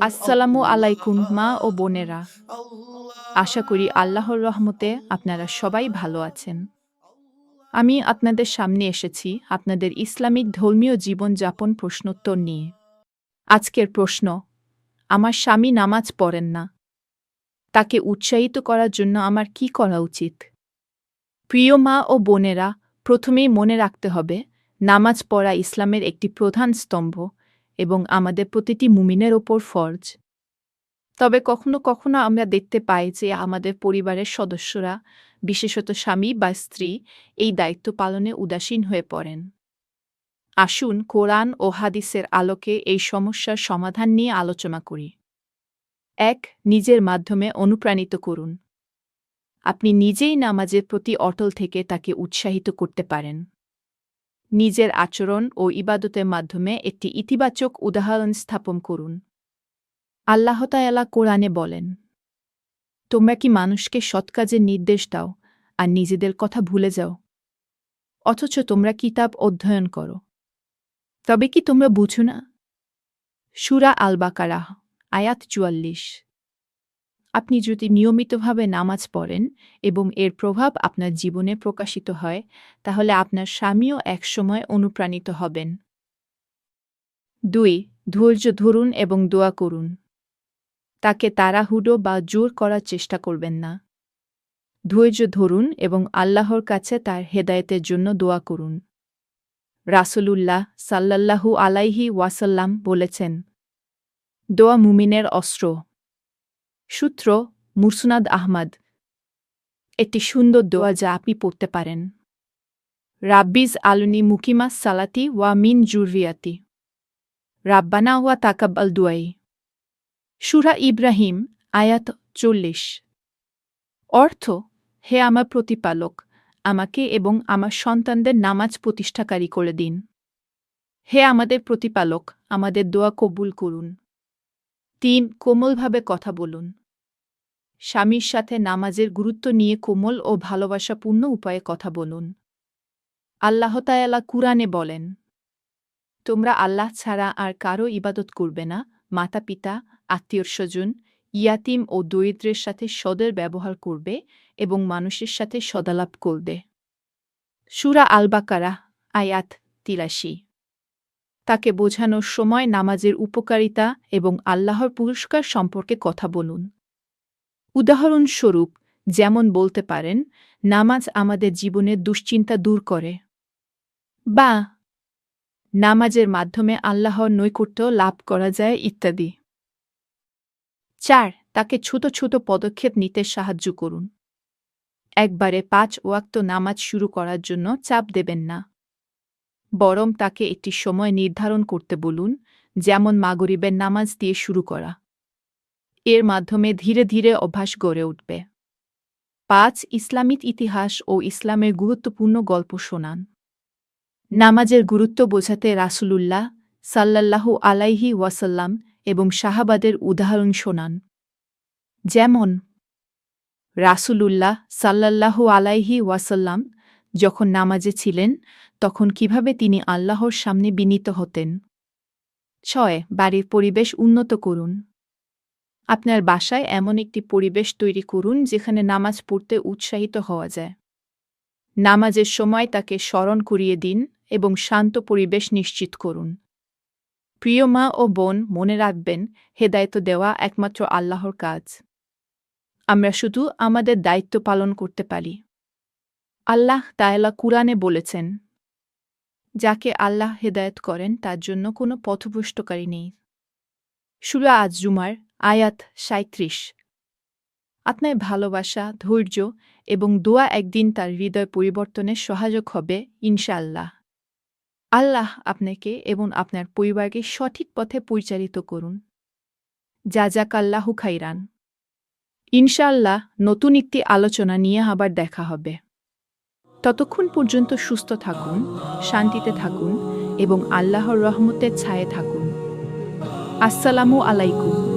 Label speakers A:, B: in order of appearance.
A: আসসালামু আলাইকুম মা ও বোনেরা। আশা করি আল্লাহর রহমতে আপনারা সবাই ভালো আছেন। আমি আপনাদের সামনে এসেছি আপনাদের ইসলামিক ধর্মীয় জীবনযাপন প্রশ্নোত্তর নিয়ে। আজকের প্রশ্ন আমার স্বামী নামাজ পড়েন না। তাকে উৎসাহিত করার জন্য আমার কি করা উচিত? প্রিয় মা ও বোনেরা প্রথমেই মনে রাখতে হবে নামাজ পড়া ইসলামের একটি প্রধান স্তম্ভ এবং আমাদের প্রতিটি মুমিনের ওপর ফরজ। তবে কখনো কখনো আমরা দেখতে পাই যে আমাদের পরিবারের সদস্যরা, বিশেষত স্বামী বা স্ত্রী, এই দায়িত্ব পালনে উদাসীন হয়ে পড়েন। আসুন কোরআন ও হাদিসের আলোকে এই সমস্যার সমাধান নিয়ে আলোচনা করি। এক, নিজের মাধ্যমে অনুপ্রাণিত করুন। আপনি নিজেই নামাজের প্রতি অটল থেকে তাকে উৎসাহিত করতে পারেন। নিজের আচরণ ও ইবাদতের মাধ্যমে একটি ইতিবাচক উদাহরণ স্থাপন করুন। আল্লাহতায়ালা কোরআনে বলেন, তোমরা কি মানুষকে সৎ কাজের নির্দেশ দাও আর নিজেদের কথা ভুলে যাও? অথচ তোমরা কিতাব অধ্যয়ন করো। তবে কি তোমরা বুঝো না? সুরা আল বাকারাহ আয়াত চুয়াল্লিশ। আপনি যদি নিয়মিতভাবে নামাজ পড়েন এবং এর প্রভাব আপনার জীবনে প্রকাশিত হয়, তাহলে আপনার স্বামীও একসময় অনুপ্রাণিত হবেন। দুই, ধৈর্য ধরুন এবং দোয়া করুন। তাকে তাড়াহুড়ো বা জোর করার চেষ্টা করবেন না। ধৈর্য ধরুন এবং আল্লাহর কাছে তার হেদায়েতের জন্য দোয়া করুন। রাসূলুল্লাহ সাল্লাল্লাহু আলাইহি ওয়াসাল্লাম বলেছেন, দোয়া মুমিনের অস্ত্র সূত্র মুরসুনাদ আহমদ। একটি সুন্দর দোয়া যা আপনি পড়তে পারেন। রাব্বিজ আলুনি মুকিমা সালাতি ওয়া মিন জুররিয়াতি। রাব্বানা ওয়া তাকাব্বাল দুয়াই সুরা ইব্রাহিম, আয়াত চল্লিশ। অর্থ, হে আমার প্রতিপালক, আমাকে এবং আমার সন্তানদের নামাজ প্রতিষ্ঠাকারী করে দিন। হে আমাদের প্রতিপালক, আমাদের দোয়া কবুল করুন। তিন, কোমলভাবে কথা বলুন। স্বামীর সাথে নামাজের গুরুত্ব নিয়ে কোমল ও ভালোবাসাপূর্ণ উপায়ে কথা বলুন। আল্লাহ তায়ালা কুরআনে বলেন, তোমরা আল্লাহ ছাড়া আর কারও ইবাদত করবে না। মাতা পিতা আত্মীয় স্বজন, ইয়াতিম ও দরিদ্রের সাথে সদের ব্যবহার করবে এবং মানুষের সাথে সদালাপ করবে। সুরা আলবাকারা, আয়াত তিরাশি। তাকে বোঝানোর সময় নামাজের উপকারিতা এবং আল্লাহর পুরস্কার সম্পর্কে কথা বলুন। উদাহরণস্বরূপ, যেমন বলতে পারেন, নামাজ আমাদের জীবনের দুশ্চিন্তা দূর করে। বা, নামাজের মাধ্যমে আল্লাহর নৈকট্য লাভ করা যায় ইত্যাদি। চার, তাকে ছোট ছোট পদক্ষেপ নিতে সাহায্য করুন। একবারে পাঁচ ওয়াক্ত নামাজ শুরু করার জন্য চাপ দেবেন না। বরং তাকে একটি সময় নির্ধারণ করতে বলুন, যেমন মাগরিবের নামাজ দিয়ে শুরু করা। এর মাধ্যমে ধীরে ধীরে অভ্যাস গড়ে উঠবে। পাঁচ, ইসলামিক ইতিহাস ও ইসলামের গুরুত্বপূর্ণ গল্প শোনান। নামাজের গুরুত্ব বোঝাতে রাসূলুল্লাহ সাল্লাল্লাহু আলাইহি ওয়াসাল্লাম এবং শাহাবাদের উদাহরণ শোনান। যেমন, রাসূলুল্লাহ সাল্লাল্লাহু আলাইহি ওয়াসাল্লাম যখন নামাজে ছিলেন, তখন কীভাবে তিনি আল্লাহর সামনে বিনীত হতেন? ছয়, বাড়ির পরিবেশ উন্নত করুন। আপনার বাসায় এমন একটি পরিবেশ তৈরি করুন, যেখানে নামাজ পড়তে উৎসাহিত হওয়া যায়। নামাজের সময় তাকে স্মরণ করিয়ে দিন এবং শান্ত পরিবেশ নিশ্চিত করুন। প্রিয় মা ও বোন, মনে রাখবেন, হেদায়ত দেওয়া একমাত্র আল্লাহর কাজ। আমরা শুধু আমাদের দায়িত্ব পালন করতে পারি। আল্লাহ তায়লা কুরআনে বলেছেন, যাকে আল্লাহ হেদায়ত করেন তার জন্য কোনো পথভ্রষ্টকারী নেই। সুরা আজ জুমার আয়াত সাঁত্রিশ আপনার ভালোবাসা, ধৈর্য এবং দোয়া একদিন তার হৃদয় পরিবর্তনের সহায়ক হবে, ইনশাআল্লাহ। আল্লাহ আপনাকে এবং আপনার পরিবারকে সঠিক পথে পরিচালিত করুন। যা যাক আল্লাহু খাইরান। ইনশাআল্লাহ নতুন একটি আলোচনা নিয়ে আবার দেখা হবে। ততক্ষণ পর্যন্ত সুস্থ থাকুন শান্তিতে থাকুন এবং আল্লাহর রহমতের ছায়ে থাকুন। আসসালামু আলাইকুম।